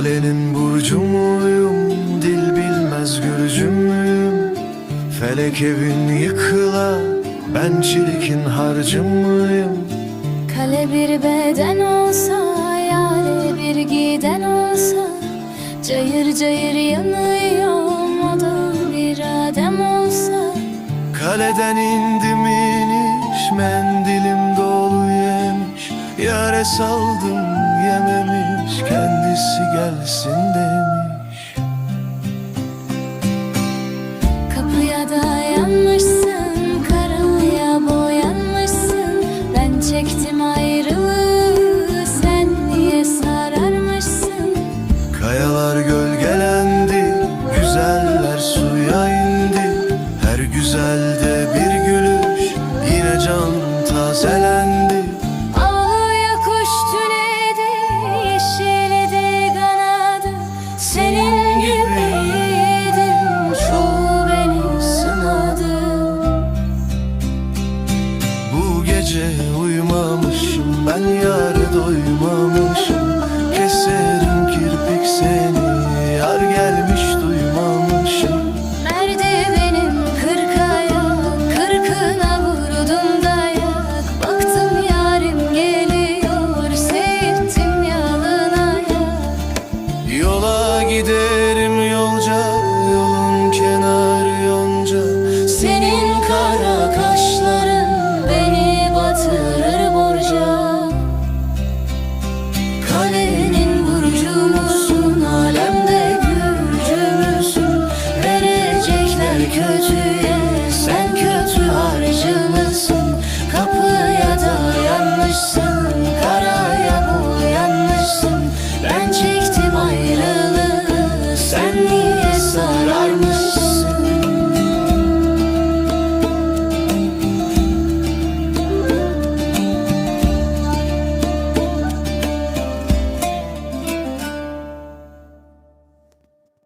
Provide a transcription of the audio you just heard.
Kalenin burcu muyum, dil bilmez görücü müyüm? Felek evin yıkıla, ben çilikin harcı mıyım? Kale bir beden olsa, yare bir giden olsa Cayır cayır yanıyorum, o da bir adem olsa Kaleden indim iniş, mendilim dolu yemiş Yare saldım yememiş, kendisi gelsin demiş. Kapıya dayanmışsın, karaya boyanmışsın. Ben çektim ayrılığı, sen niye sararmışsın? Kayalar gölgelendi, güzeller suya indi. Her güzelde bir gülüş, yine can tazelendi uyumamışım, ben yâre doymamışım. Keserim kirpik seni, yar gelmiş duymamışım. Nerede benim kırk ayak, kırkına vurdum dayak? Baktım yarim geliyor, seyrettim yalın ayak. Yola giderim kötüye, sen kötü harcı mısın Kapıya dayanmışsın, karaya boyanmışsın Ben çektim ayrılığı, sen